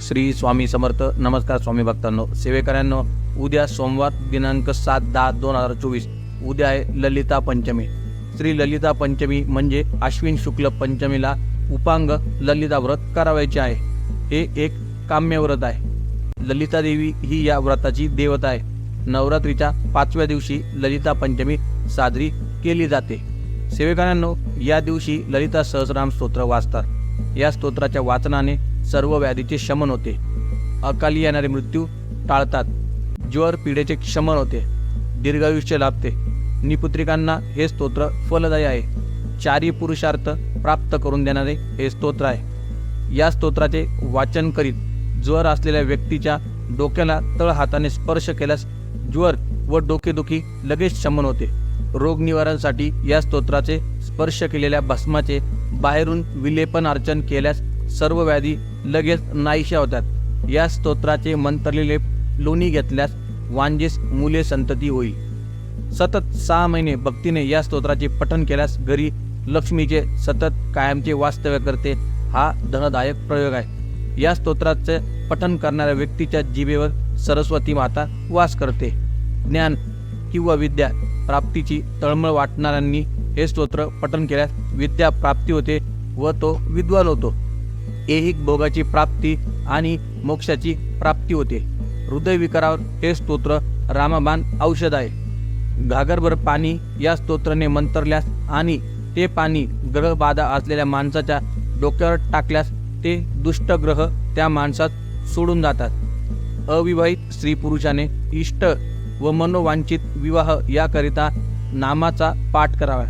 श्री स्वामी समर्थ. नमस्कार स्वामी भक्तांनो. सेवेकऱ्यांनो उद्या सोमवार दिनांक सात दहा दोन हजार चोवीस. उद्या आहे ललिता पंचमी. श्री ललिता पंचमी म्हणजे अश्विन शुक्ल पंचमीला उपांग ललिता व्रत करावायचे आहे. हे एक काम्य व्रत आहे. ललिता देवी ही या व्रताची देवता आहे. नवरात्रीच्या पाचव्या दिवशी ललिता पंचमी साजरी केली जाते. सेवेकऱ्यांनो या दिवशी ललिता सहस्राम स्तोत्र वाचतात. या स्तोत्राच्या वाचनाने सर्व व्याधीचे शमन होते. अकाली येणारे मृत्यू टाळतात. ज्वर पिढेचे शमन होते. दीर्घायुष्य लाभते. निपुत्रिकांना हे स्तोत्र फलदायी आहे. चारी पुरुषार्थ प्राप्त करून देणारे हे स्तोत्र आहे. या स्तोत्राचे वाचन करीत ज्वर असलेल्या व्यक्तीच्या डोक्याला तळ हाताने स्पर्श केल्यास ज्वर व डोकेदुखी लगेच शमन होते. रोगनिवारणसाठी या स्तोत्राचे स्पर्श केलेल्या भस्माचे बाहेरून विलेपन अर्चन केल्यास सर्व व्याधी लगेच नाहीशा होतात. या स्तोत्राचे मंत्रलेले लोणी घेतल्यास वांजेस मुले संतती होईल. सतत सहा महिने भक्तीने या स्तोत्राचे पठन केल्यास घरी लक्ष्मीचे सतत कायमचे वास्तव्य करते हा धनदायक प्रयोग आहे. या स्तोत्राचे पठन करणाऱ्या व्यक्तीच्या जिभेवर सरस्वती माता वास करते. ज्ञान किंवा विद्या प्राप्तीची तळमळ वाटणाऱ्यांनी हे स्तोत्र पठन केल्यास विद्या प्राप्ती होते व तो विद्वान होतो. ऐहिक भोगाची प्राप्ती आणि मोक्षाची प्राप्ती होते. हृदयविकारावर हे स्तोत्र रामबाण औषध आहे. घागरभर पाणी या स्तोत्राने मंतरल्यास आणि ते पाणी ग्रहबाधा असलेल्या माणसाच्या डोक्यावर टाकल्यास ते दुष्ट ग्रह त्या माणसात सोडून जातात. अविवाहित स्त्री पुरुषाने इष्ट व मनोवांछित विवाह याकरिता नामाचा पाठ करावा.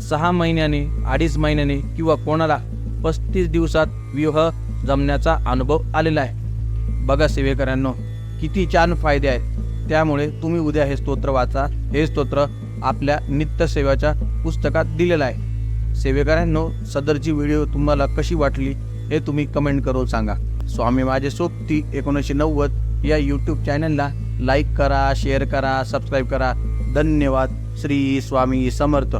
सहा महिन्याने अडीच महिन्याने किंवा कोणाला पस्तीस दिवसात विवाह जमण्याचा अनुभव आलेला आहे. बघा सेवेकरांनो किती छान फायदे आहेत. त्यामुळे तुम्ही उद्या हे स्तोत्र वाचा. हे स्तोत्र आपल्या नित्यसेवाच्या पुस्तकात दिलेलं आहे. सेवेकरांनो सदरची व्हिडिओ तुम्हाला कशी वाटली हे तुम्ही कमेंट करून सांगा. स्वामी माझे सोबती एकोणीसशे नव्वद या यूट्यूब चॅनलला लाईक करा शेअर करा सबस्क्राईब करा. धन्यवाद. श्री स्वामी समर्थ.